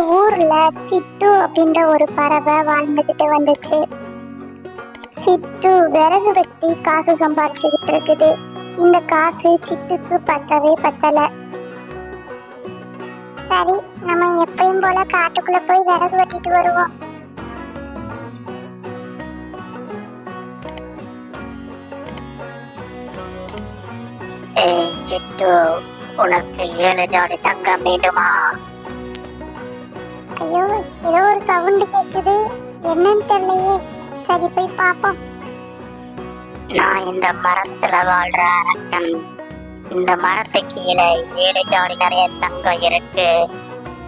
ஊர்ல சிட்டு அப்படின்ற ஒரு பறவை வாழ்ந்துகிட்டு வந்துச்சு. சிட்டு விறகு வெட்டி காசு சம்பாரிச்சுக்கிட்டு இருக்குது. இந்த காசு சிட்டுக்கு பத்தவே பத்தல. சரி நம்ம எப்பயும் போல காட்டுக்குள்ள போய் விறகு வெட்டிட்டு வருவோம். ஏய் சிட்டு உனக்கு ஏழு ஜாடி தங்கம் வேண்டுமா? ஐயோ ஏதோ ஒரு சவுண்ட் கேக்குது. என்னன்னு தெரியலையே. சரி போய் பாப்போம் நான் இந்த மரத்துல வாழ்ற அரக்கன் இந்த மரத்து கீழே ஏழு ஜாடி நிறைய தங்கம் இருக்கு.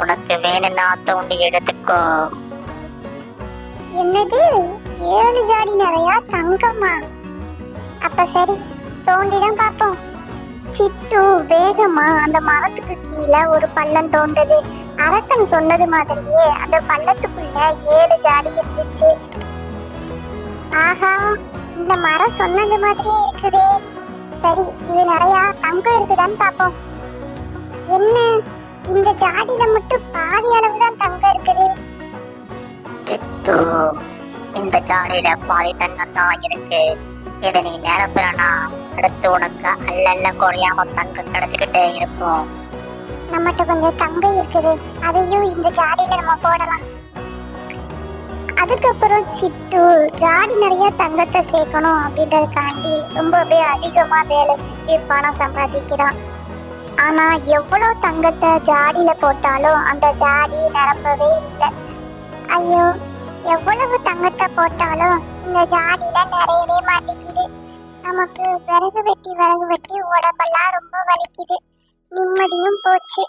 உனக்கு வேணும்னா தோண்டி எடுத்துக்கோ. என்னது? ஏழு ஜாடி நிறைய தங்கமா? அப்ப சரி தோண்டிதான் பாப்போம் சிட்டு வேகமா அந்த மரத்துக்கு கீழே ஒரு பள்ளம் தோண்டது அரக்கன் சொன்னது மாதிரியே அந்த பள்ளத்துக்குள்ள ஏழு ஜாடி இருந்துச்சு. ஆஹா இந்த மரம் சொன்னது மாதிரியே இருக்குது. சரி இது நிறைய தங்கம் இருக்குதான்னு பாப்போம் என்ன? இந்த ஜாடியில மட்டும் பாதி அளவு தான் தங்கம் இருக்குது. சிட்டு இந்த ஜாடியில பாதி தங்கம் தான் இருக்கு. இதை நீ நிரப்புறனா? அடுத்து உனக்கு அல்லல்ல குறையாம தங்கம் கிடைச்சுக்கிட்டே இருக்கும். நம்மகிட்ட கொஞ்சம் தங்கம் இருக்குது. அதையும் இந்த ஜாடியில நம்ம போடலாம். அதுக்கப்புறம் சிட்டு ஜாடி நிறைய தங்கத்தை சேர்க்கணும் அப்படின்றதுக்காண்டி ரொம்பவே அதிகமா வேலை செஞ்சு பணம் சம்பாதிக்கிறான். ஆனா எவ்வளவு தங்கத்தை ஜாடியில போட்டாலும் அந்த ஜாடி நிரம்பவே இல்லை. ஐயோ எவ்வளவு தங்கத்தை போட்டாலும் இந்த ஜாடியில நிறையவே மாட்டேங்குது நமக்கு விறகு வெட்டி விறகு வெட்டி உடம்பெல்லாம் ரொம்ப வலிக்குது. நிம்மதியும் போச்சு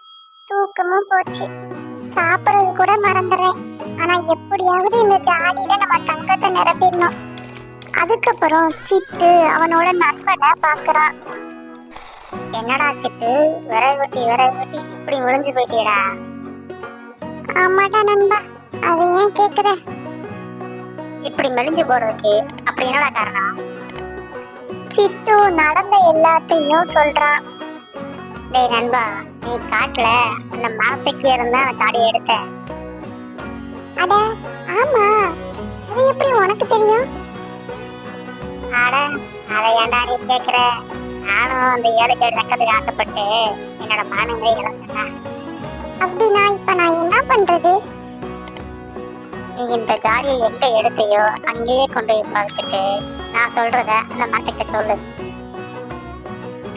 தூக்கமும் போச்சு. சாப்பிட்றது கூட மறந்துடுறேன். ஆனா எப்படியாவது இந்த ஜாடியில நம்ம தங்கத்தை நிரப்பிடணும். அதுக்கப்புறம் சிட்டு அவனோட நண்பனை பாக்குறான் என்னடா சிட்டு? விறகு வெட்டி விறகு வெட்டி இப்படி முடிஞ்சு போயிட்டியடா? ஆமாடா நண்பா அதை ஏன் கேக்குற இப்படி மெலிஞ்சு போறதுக்கு அப்படி என்னடா காரணம்? சிட்டு நடந்த எல்லாத்தையும் சொல்றான். டேய் நண்பா நீ காட்டுல அந்த மரத்துக்கு இருந்தா சாடி எடுத்த அட ஆமா. அது எப்படி உனக்கு தெரியும்? அட அதை ஏன்டா நீ கேக்குற? நானும் அந்த ஏழு ஜாடி தக்கத்துக்கு ஆசைப்பட்டு என்னோட மானங்களை இழந்தேன்டா அப்படின்னா இப்ப நான் என்ன பண்றது? நீ இந்த ஜாடியை எங்க எடுத்தையோ அங்கேயே கொண்டு போய் பறிச்சுட்டு நான் சொல்றத அந்த மரத்துக்கிட்ட சொல்லு.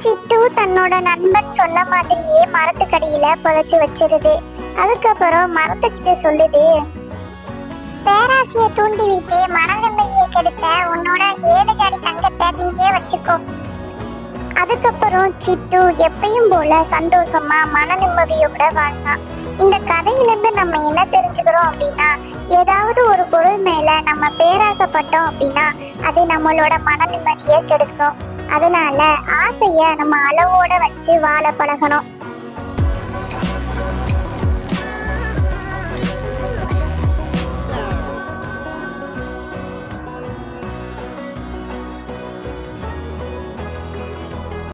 சிட்டு தன்னோட நண்பன் சொன்ன மாதிரியே மரத்துக்கடியில புதைச்சு வச்சிருது. அதுக்கப்புறம் மரத்துக்கிட்ட சொல்லுது பேராசைய தூண்டி விட்டு மன நிம்மதியை கெடுத்த உன்னோட ஏழு ஜாடி தங்கத்தை நீயே வச்சுக்கோ. அதுக்கப்புறம் சிட்டு எப்பயும் போல சந்தோஷமா மன நிம்மதியோட வாழ்ந்தான். இந்த கதையிலிருந்து நம்ம என்ன தெரிஞ்சுக்கிறோம் அப்படின்னா ஏதாவது ஒரு பொருள் மேல நம்ம பேராசைப்பட்டோம் அப்படின்னா அது நம்மளோட மன நிம்மதியை கெடுக்கும். அதனால ஆசைய நம்ம அளவோட வச்சு வாழ பழகணும்.